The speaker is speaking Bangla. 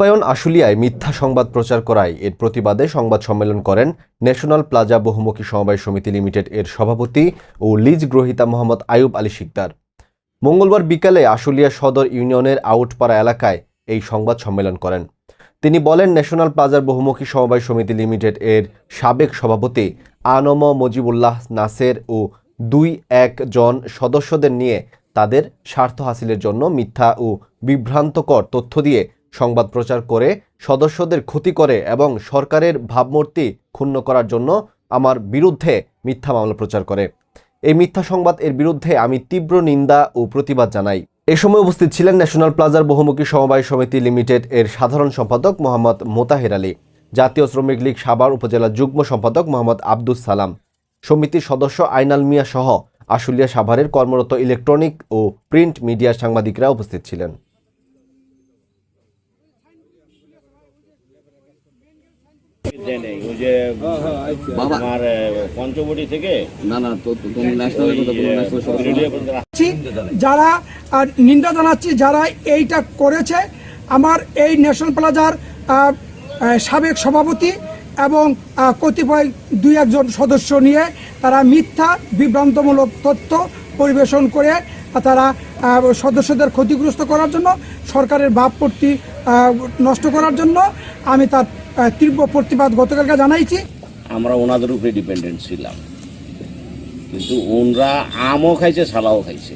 শিল্পায়ন আশুলিয়ায় মিথ্যা সংবাদ প্রচার করায় এর প্রতিবাদে সংবাদ সম্মেলন করেন ন্যাশনাল প্লাজা বহুমুখী সমবায় সমিতি লিমিটেড এর সভাপতি ও লিজ গ্রহীতা মোহাম্মদ আয়ুব আলী শিকদার। মঙ্গলবার বিকালে আশুলিয়া সদর ইউনিয়নের আউটপাড়া এলাকায় এই সংবাদ সম্মেলন করেন। তিনি বলেন, ন্যাশনাল প্লাজার বহুমুখী সমবায় সমিতি লিমিটেড এর সাবেক সভাপতি আনম মজিবুল্লাহ নাসের ও দুই এক জন সদস্যদের নিয়ে তাদের স্বার্থ হাসিলের জন্য মিথ্যা ও বিভ্রান্তকর তথ্য দিয়ে সংবাদ প্রচার করে সদস্যদের ক্ষতি করে এবং সরকারের ভাবমূর্তি ক্ষুণ্ণ করার জন্য আমার বিরুদ্ধে মিথ্যা মামলা প্রচার করে। এই মিথ্যা সংবাদ এর বিরুদ্ধে আমি তীব্র নিন্দা ও প্রতিবাদ জানাই। এ সময় উপস্থিত ছিলেন ন্যাশনাল প্লাজার বহুমুখী সমবায় সমিতি লিমিটেড এর সাধারণ সম্পাদক মোহাম্মদ মোতাহের আলী, জাতীয় শ্রমিক লীগ সাভার উপজেলা যুগ্ম সম্পাদক মোহাম্মদ আব্দুস সালাম, সমিতির সদস্য আইনাল মিয়া সহ আশুলিয়া সাভারের কর্মরত ইলেকট্রনিক ও প্রিন্ট মিডিয়ার সাংবাদিকরা উপস্থিত ছিলেন দেয় নাই। ওই যে আমার পঞ্চবটি থেকে না না তো তো- তুমি ন্যাশনালের কথা বলো ন্যাশনাল সদস্য বিরোধী পর্যন্ত জানাচ্ছি, যারা নিন্দা জানাচ্ছি যারা এইটা করেছে আমার এই ন্যাশনাল প্লাজার সাবেক সভাপতি এবং কতিপয় দুই একজন সদস্য নিয়ে তারা মিথ্যা বিভ্রান্তমূলক তথ্য পরিবেশন করে তারা সদস্যদের ক্ষতিগ্রস্ত করার জন্য সরকারের ভাবমূর্তি আহ, নষ্ট করার জন্য আমি তার তীব্র প্রতিবাদ গতকালকে জানাইছি। আমরা ওনাদের উপরে ডিপেন্ডেন্ট ছিলাম। কিন্তু ওনরা আমও খাইছে, সালাও খাইছে।